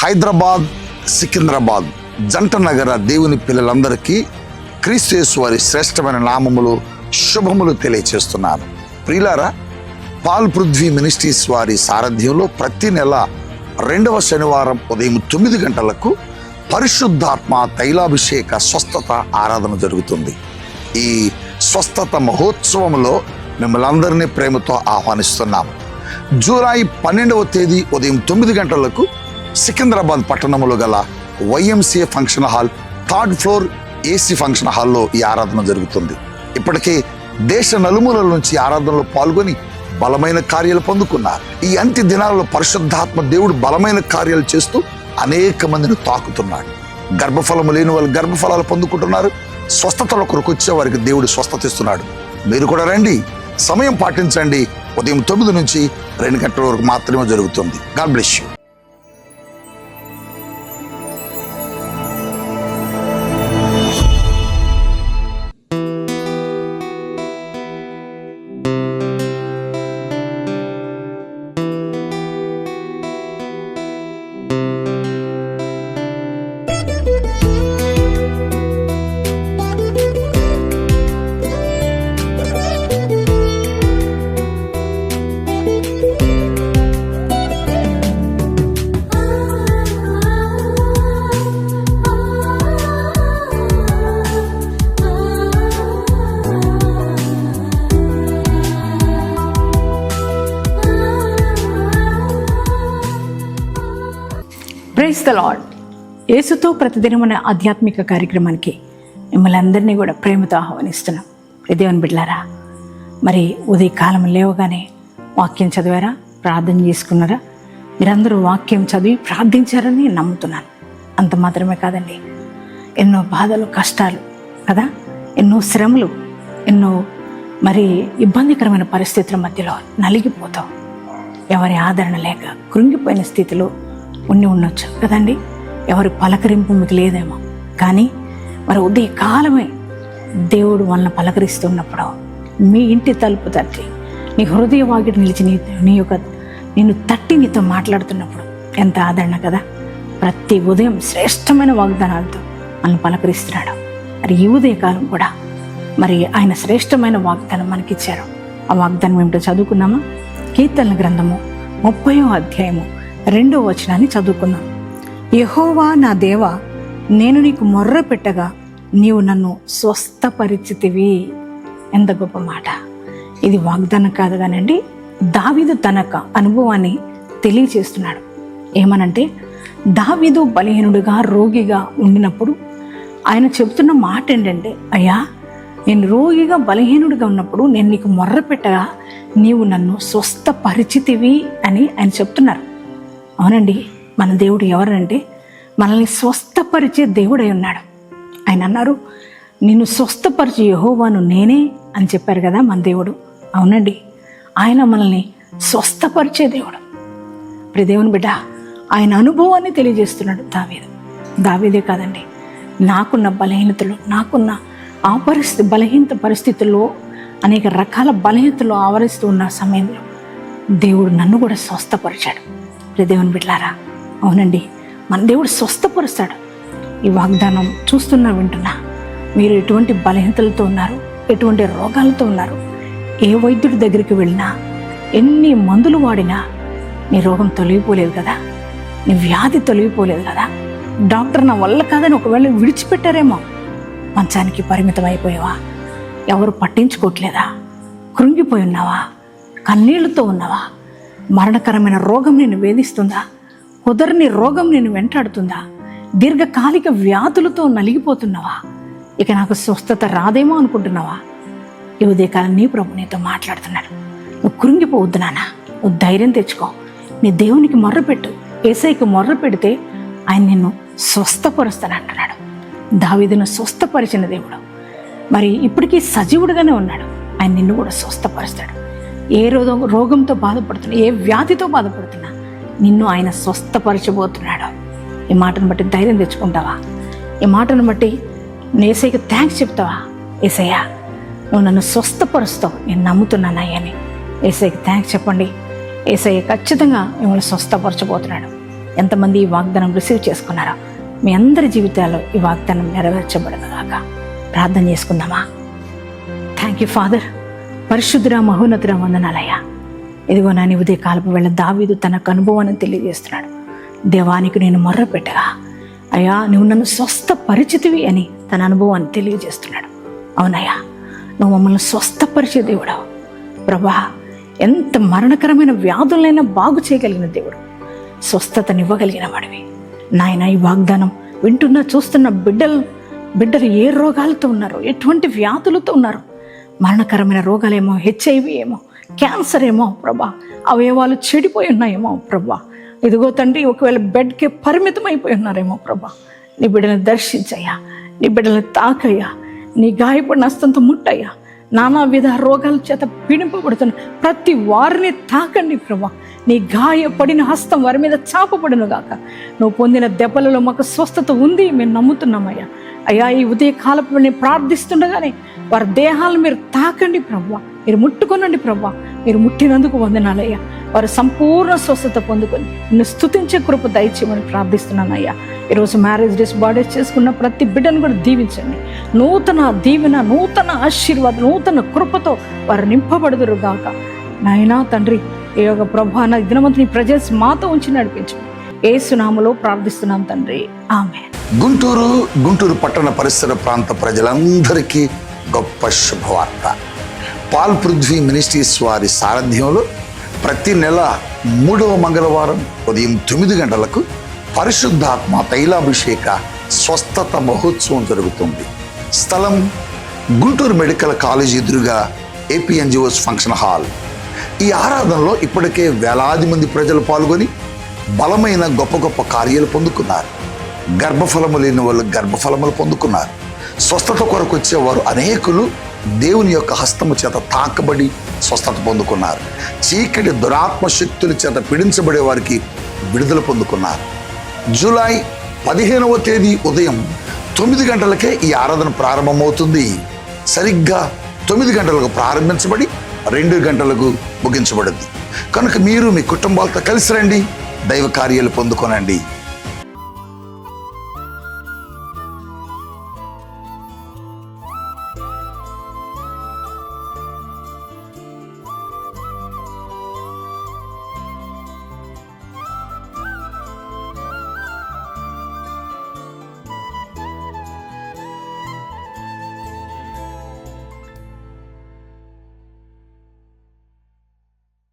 హైదరాబాద్ సికింద్రాబాద్ జంట నగర దేవుని పిల్లలందరికీ క్రీస్తు వారి శ్రేష్టమైన నామములు శుభములు తెలియచేస్తున్నాను. ప్రియులారా పాల్ పృథ్వీ మినిస్ట్రీస్ వారి సారథ్యంలో ప్రతి నెల రెండవ శనివారం ఉదయం తొమ్మిది గంటలకు పరిశుద్ధాత్మ తైలాభిషేక స్వస్థత ఆరాధన జరుగుతుంది. ఈ స్వస్థత మహోత్సవంలో మిమ్మల్ని అందరినీ ప్రేమతో ఆహ్వానిస్తున్నాం జూలై పన్నెండవ తేదీ ఉదయం తొమ్మిది గంటలకు సికింద్రాబాద్ పట్టణంలో గల YMCA function hall third floor AC function హాల్లో ఈ ఆరాధన జరుగుతుంది. ఇప్పటికే దేశ నలుమూలల నుంచి ఆరాధనలో పాల్గొని బలమైన కార్యాలు పొందుకున్నారు. ఈ అంత్య దినాలలో పరిశుద్ధాత్మ దేవుడు బలమైన కార్యాలు చేస్తూ అనేక మందిని తాకుతున్నాడు. గర్భఫలము లేని వాళ్ళు గర్భఫలాలు పొందుకుంటున్నారు. స్వస్థతల కొరకు వచ్చే వారికి దేవుడు స్వస్థత ఇస్తున్నాడు. మీరు కూడా రండి. సమయం పాటించండి. ఉదయం తొమ్మిది నుంచి రెండు గంటల వరకు మాత్రమే జరుగుతుంది. God bless you. Praise the lord యేసుతో ప్రతిదినం అనే ఆధ్యాత్మిక కార్యక్రమానికి మిమ్మల్ని అందరినీ కూడా ప్రేమతో ఆహ్వానిస్తున్నాం. దేవుని బిడ్లారా మరి ఉదయకాలం లేవగానే వాక్యం చదివారా? ప్రార్థన చేసుకున్నారా? మీరందరూ వాక్యం చదివి ప్రార్థించారని నమ్ముతున్నాను. అంత మాత్రమే కాదండి ఎన్నో బాధలు కష్టాలు కదా? ఎన్నో శ్రమలు ఎన్నో మరి ఇబ్బందికరమైన పరిస్థితుల మధ్యలో నలిగిపోతాం. ఎవరి ఆదరణ లేక కృంగిపోయిన స్థితిలో ఉండి ఉండొచ్చు కదండి? ఎవరి పలకరింపు మీకు లేదేమో. కానీ మరి ఉదయ కాలమే దేవుడు వాళ్ళని పలకరిస్తున్నప్పుడు మీ ఇంటి తలుపు తట్టి నీ హృదయ వాకిటి నిలిచి నీ నీ యొక్క నేను తట్టి నీతో మాట్లాడుతున్నప్పుడు ఎంత ఆదరణ కదా? ప్రతి ఉదయం శ్రేష్టమైన వాగ్దానాలతో మనల్ని పలకరిస్తున్నాడు. మరి ఈ ఉదయకాలం కూడా మరి ఆయన శ్రేష్టమైన వాగ్దానం మనకిచ్చారు. ఆ వాగ్దానం ఏమిటో చదువుకున్నామా కీర్తన గ్రంథము ముప్పయో అధ్యాయము రెండో వచనాన్ని చదువుకుందాం. యహోవా నా దేవ నేను నీకు మొర్ర పెట్టగా నీవు నన్ను స్వస్థపరిచితివి. ఎంత గొప్ప మాట. ఇది వాగ్దానం కాదు కానండి దావీదు తనక అనుభవాన్ని తెలియచేస్తున్నాడు. ఏమనంటే దావీదు బలహీనుడిగా రోగిగా ఉండినప్పుడు ఆయన చెబుతున్న మాట ఏంటంటే అయ్యా నేను రోగిగా బలహీనుడిగా ఉన్నప్పుడు నేను నీకు మొర్ర పెట్టగా నీవు నన్ను స్వస్థపరిచితివి అని ఆయన చెప్తున్నారు. అవునండి మన దేవుడు ఎవరంటే మనల్ని స్వస్థపరిచే దేవుడై ఉన్నాడు. ఆయన అన్నారు నిన్ను స్వస్థపరిచే యహోవాను నేనే అని చెప్పారు కదా మన దేవుడు. అవునండి ఆయన మనల్ని స్వస్థపరిచే దేవుడు. ఇప్పుడు దేవుని బిడ్డ ఆయన అనుభవాన్ని తెలియజేస్తున్నాడు దావీదు. దావీదే కాదండి నాకున్న బలహీనతలు నాకున్న ఆ పరిస్థితి బలహీనత పరిస్థితుల్లో అనేక రకాల బలహీనతలు ఆవరిస్తూ ఉన్న సమయంలో దేవుడు నన్ను కూడా స్వస్థపరిచాడు. ప్రియ దేవుని బిడ్లారా అవునండి మన దేవుడు స్వస్థపరుస్తాడు. ఈ వాగ్దానం చూస్తున్నా వింటున్నా మీరు ఎటువంటి బలహీనతలతో ఉన్నారు ఎటువంటి రోగాలతో ఉన్నారు ఏ వైద్యుడి దగ్గరికి వెళ్ళినా ఎన్ని మందులు వాడినా నీ రోగం తొలగిపోలేదు కదా నీ వ్యాధి తొలగిపోలేదు కదా డాక్టర్ నా వల్ల కాదని ఒకవేళ విడిచిపెట్టారేమో మంచానికి పరిమితం అయిపోయావా ఎవరు పట్టించుకోవట్లేదా కృంగిపోయి ఉన్నావా కన్నీళ్ళతో ఉన్నావా? మరణకరమైన రోగం నేను వేధిస్తుందా? కుదరని రోగం నేను వెంటాడుతుందా? దీర్ఘకాలిక వ్యాధులతో నలిగిపోతున్నావా? ఇక నాకు స్వస్థత రాదేమో అనుకుంటున్నావా? ఈ ఉదయకాలం నీ ప్రభు నీతో మాట్లాడుతున్నాడు. నువ్వు కృంగిపోవద్దు నాన్న. నువ్వు ధైర్యం తెచ్చుకో. నీ దేవునికి మొర్రపెట్టు. ఏసైకి మొర్ర పెడితే ఆయన నిన్ను స్వస్థపరుస్తాను అంటున్నాడు. దావిదను స్వస్థపరిచిన దేవుడు. మరి ఇప్పటికీ సజీవుడుగానే ఉన్నాడు. ఆయన నిన్ను కూడా స్వస్థపరుస్తాడు. ఏ రోగం రోగంతో బాధపడుతున్నా ఏ వ్యాధితో బాధపడుతున్నా నిన్ను ఆయన స్వస్థపరచబోతున్నాడు. ఈ మాటను బట్టి ధైర్యం తెచ్చుకుంటావా? ఈ మాటను బట్టి నేసయ్యకి థ్యాంక్స్ చెప్తావా? ఏసయ్యా నువ్వు నన్ను స్వస్థపరుస్తావు. నేను నమ్ముతున్నానయ్యని ఏసయ్యకి థ్యాంక్స్ చెప్పండి. ఏసయ్య ఖచ్చితంగా మిమ్మల్ని స్వస్థపరచబోతున్నాడు. ఎంతమంది ఈ వాగ్దానం రిసీవ్ చేసుకున్నారో మీ అందరి జీవితాల్లో ఈ వాగ్దానం నెరవేర్చబడదుగాక ప్రార్థన చేసుకుందామా? థ్యాంక్ యూ ఫాదర్ పరిశుద్ధుర మహోన్నతుర వందనాలయ్యా. ఇదిగో నా ఉదయ కాలపు వేళ దావీదు తనకు అనుభవాన్ని తెలియజేస్తున్నాడు. దేవానికి నేను మొర్ర పెట్టగా అయ్యా నువ్వు నన్ను స్వస్థ పరిచితివి అని తన అనుభవాన్ని తెలియజేస్తున్నాడు. అవునయ్యా నువ్వు మమ్మల్ని స్వస్థపరిచే దేవుడవు. ప్రభా ఎంత మరణకరమైన వ్యాధులైనా బాగు చేయగలిగిన దేవుడు. స్వస్థతనివ్వగలిగిన వాడివి. నాయన ఈ వాగ్దానం వింటున్న చూస్తున్న బిడ్డలు బిడ్డలు ఏ రోగాలతో ఉన్నారో ఎటువంటి వ్యాధులతో ఉన్నారో మరణకరమైన రోగాలేమో హెచ్ఐవి ఏమో క్యాన్సర్ ఏమో ప్రభా. అవయవాలు చెడిపోయి ఉన్నాయేమో ప్రభా. ఇదిగో తండ్రి ఒకవేళ బెడ్కి పరిమితం అయిపోయి ఉన్నారేమో ప్రభా. నీ బిడ్డలను దర్శించయ్యా నీ బిడ్డలను తాకయ్యా నీ గాయపడిన హస్తంతో ముట్టయ్యా. నానా విధ రోగాల చేత పీడింపబడుతున్న ప్రతి వారిని తాకండి ప్రభా. నీ గాయపడిన హస్తం వారి మీద చాపబడును గాక. నువ్వు పొందిన దెబ్బలలో మాకు స్వస్థత ఉంది మేము నమ్ముతున్నామయ్యా. అయ్యా ఈ ఉదయ కాలపు నేను ప్రార్థిస్తుండగానే వారి దేహాలను మీరు తాకండి ప్రభా మీరు ముట్టుకొనండి ప్రభా మీరు ముట్టినందుకు వందనాలయ్యా. వారు సంపూర్ణ స్వస్థత పొందుకొని నిన్ను స్థుతించే కృప దయచేయమని ప్రార్థిస్తున్నానయ్యా ఈరోజు మ్యారేజ్ డేస్ బర్త్డేస్ చేసుకున్న ప్రతి బిడ్డను కూడా దీవించండి. నూతన దీవెన నూతన ఆశీర్వాదం నూతన కృపతో వారు నింపబడుదురు గాక. నాయనా తండ్రి ఈ యొక్క ప్రభా నా దినమంతా నీ ప్రజెన్స్ మాతో ఉంచి నడిపించండి ఏ సునామలో ప్రార్థిస్తున్నాం తండ్రి. ఆమె గుంటూరు గుంటూరు పట్టణ పరిసర ప్రాంత ప్రజలందరికీ గొప్ప శుభవార్త. పాల్ పృథ్వీ మినిస్ట్రీస్ వారి సారథ్యంలో ప్రతి నెల మూడవ మంగళవారం ఉదయం తొమ్మిది గంటలకు పరిశుద్ధాత్మ తైలాభిషేక స్వస్థత మహోత్సవం జరుగుతుంది. స్థలం గుంటూరు మెడికల్ కాలేజ్ ఎదురుగా ఏపీఎన్జిఓస్ ఫంక్షన్ హాల్. ఈ ఆరాధనలో ఇప్పటికే వేలాది మంది ప్రజలు పాల్గొని బలమైన గొప్ప గొప్ప కార్యాలు పొందుకున్నారు. గర్భఫలము లేని వాళ్ళు గర్భఫలములు పొందుకున్నారు. స్వస్థత కొరకు వచ్చేవారు అనేకులు దేవుని యొక్క హస్తము చేత తాకబడి స్వస్థత పొందుకున్నారు. చీకటి దురాత్మ శక్తుల చేత పీడించబడే వారికి విడుదల పొందుకున్నారు. జూలై పదిహేనవ తేదీ ఉదయం తొమ్మిది గంటలకే ఈ ఆరాధన ప్రారంభమవుతుంది. సరిగ్గా తొమ్మిది గంటలకు ప్రారంభించబడి రెండు గంటలకు ముగించబడింది కనుక మీరు మీ కుటుంబాలతో కలిసి రండి దైవ కార్యాలు పొందుకోనండి.